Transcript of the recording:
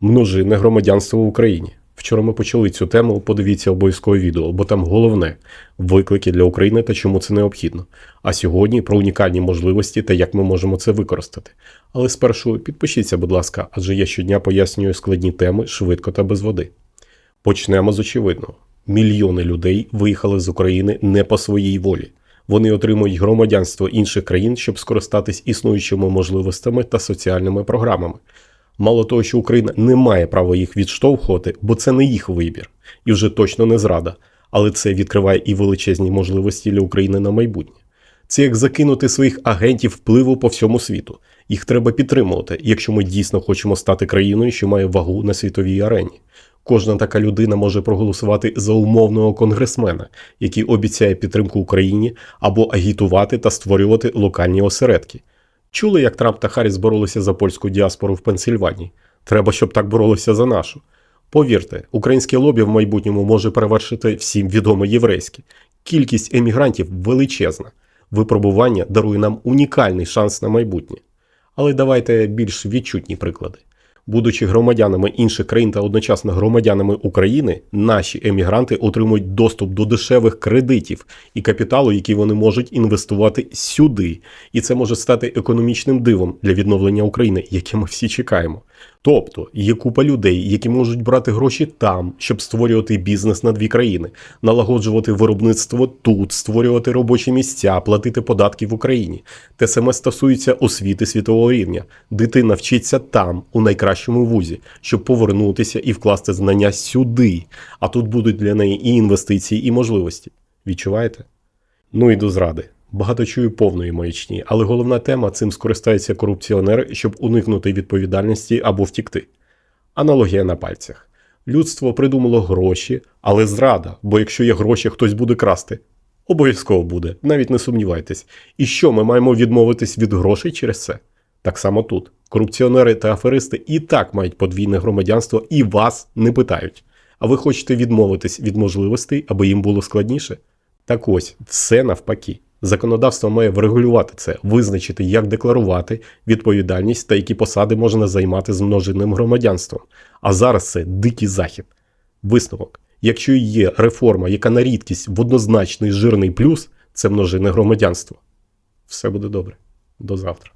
Множинне громадянство в Україні. Вчора ми почали цю тему. Подивіться обов'язкове відео, бо там головне виклики для України та чому це необхідно. А сьогодні про унікальні можливості та як ми можемо це використати. Але спершу підпишіться, будь ласка, адже я щодня пояснюю складні теми швидко та без води. Почнемо з очевидного: мільйони людей виїхали з України не по своїй волі. Вони отримують громадянство інших країн, щоб скористатись існуючими можливостями та соціальними програмами. Мало того, що Україна не має права їх відштовхувати, бо це не їх вибір, і вже точно не зрада. Але це відкриває і величезні можливості для України на майбутнє. Це як закинути своїх агентів впливу по всьому світу. Їх треба підтримувати, якщо ми дійсно хочемо стати країною, що має вагу на світовій арені. Кожна така людина може проголосувати за умовного конгресмена, який обіцяє підтримку Україні або агітувати та створювати локальні осередки. Чули, як Трамп та Харріс боролися за польську діаспору в Пенсильванії? Треба, щоб так боролися за нашу. Повірте, українське лобі в майбутньому може перевершити всім відоме єврейське. Кількість емігрантів величезна. Випробування дарує нам унікальний шанс на майбутнє. Але давайте більш відчутні приклади. Будучи громадянами інших країн та одночасно громадянами України, наші емігранти отримують доступ до дешевих кредитів і капіталу, який вони можуть інвестувати сюди. І це може стати економічним дивом для відновлення України, яке ми всі чекаємо. Тобто є купа людей, які можуть брати гроші там, щоб створювати бізнес на дві країни, налагоджувати виробництво тут, створювати робочі місця, платити податки в Україні. Те саме стосується освіти світового рівня. Дитина вчиться там, у найкращому вузі, щоб повернутися і вкласти знання сюди. А тут будуть для неї і інвестиції, і можливості. Відчуваєте? Ну і до зради. Багато чую повної маячні, але головна тема цим скористаються корупціонери, щоб уникнути відповідальності або втікти. Аналогія на пальцях. Людство придумало гроші, але зрада, бо якщо є гроші, хтось буде красти. Обов'язково буде, навіть не сумнівайтесь. І що ми маємо відмовитись від грошей через це? Так само тут. Корупціонери та аферисти і так мають подвійне громадянство і вас не питають. А ви хочете відмовитись від можливостей, аби їм було складніше? Так ось, все навпаки. Законодавство має врегулювати це, визначити, як декларувати відповідальність та які посади можна займати з множинним громадянством. А зараз це дикий захід. Висновок: якщо є реформа, яка на рідкість в однозначний жирний плюс, це множинне громадянство. Все буде добре. До завтра.